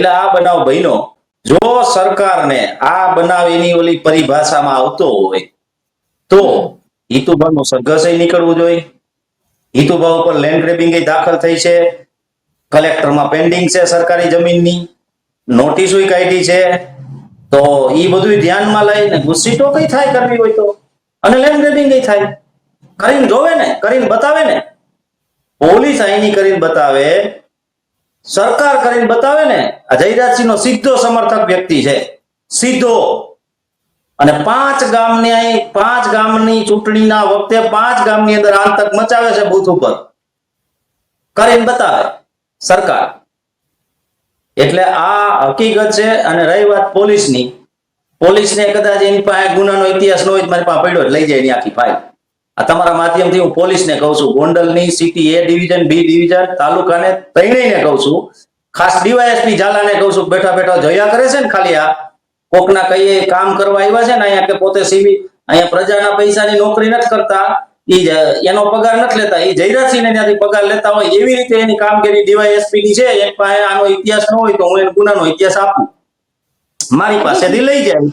એટલે આ બનાવ બન્યો. જો સરકારને આ બનાવ એની ઓલી પરિભાષામાં આવતો હોય, તો હિતુભાનું સંઘર્ષ નીકળવું જોઈએ. હિતુભાવ ઉપર લેન્ડ ગ્રેબિંગ દાખલ થઈ છે. કલેક્ટરમાં પેન્ડિંગ છે સરકારી જમીનની. નોટિસ કાઢી છે. તો એ બધું ધ્યાનમાં લઈને ગુસ્સીટો કઈ થાય કરવી હોય તો? અને લેન્ડ ગ્રેબિંગ થાય. કરીને જોવે ને, કરીને બતાવે ને. પોલીસ અહીંની કરીને બતાવે સરકાર કરીને બતાવે ને, આ જયરાજસિંહ નો સીધો સમર્થક વ્યક્તિ છે. સીધો. અને પાંચ ગામની અહીં, પાંચ ગામની ચૂંટણીના વખતે પાંચ ગામની અંદર આંતક મચાવે છે બુથ ઉપર. કરીને બતાવે સરકાર. એટલે આ હકીકત છે અને રહી વાત પોલીસની. પોલીસને કદાચ એની પાસે ગુનાનો ઇતિહાસ ન હોય મારી પાસે પડ્યો લઈ જાય એની આખી ફાઇલ આ તમારા માધ્યમથી હું પોલીસને કહું છું, ગોંડલની city A division B division તાલુકાને ત્રણેયને કહું છું. ખાસ ડીવાયએસપી ઝાલાને કહું છું, બેઠા બેઠા જોયા કરે છે ને ખાલી આ? કોકના કહીએ કામ કરવા આવ્યા છે ને, અહીંયા કે પોતે સીવી, અહીંયા પ્રજાના પૈસાની નોકરી નથી કરતા, ઈ એનો પગાર નથી લેતા એ જયરાજસિંહ ને ત્યાંથી પગાર લેતા હોય, એવી રીતે એની કામગીરી ડીવાયએસપી ની છે એની પાસે આનો ઇતિહાસ ન હોય તો હું એને ગુનાનો ઇતિહાસ આપું. મારી પાસેથી લઈ જાય.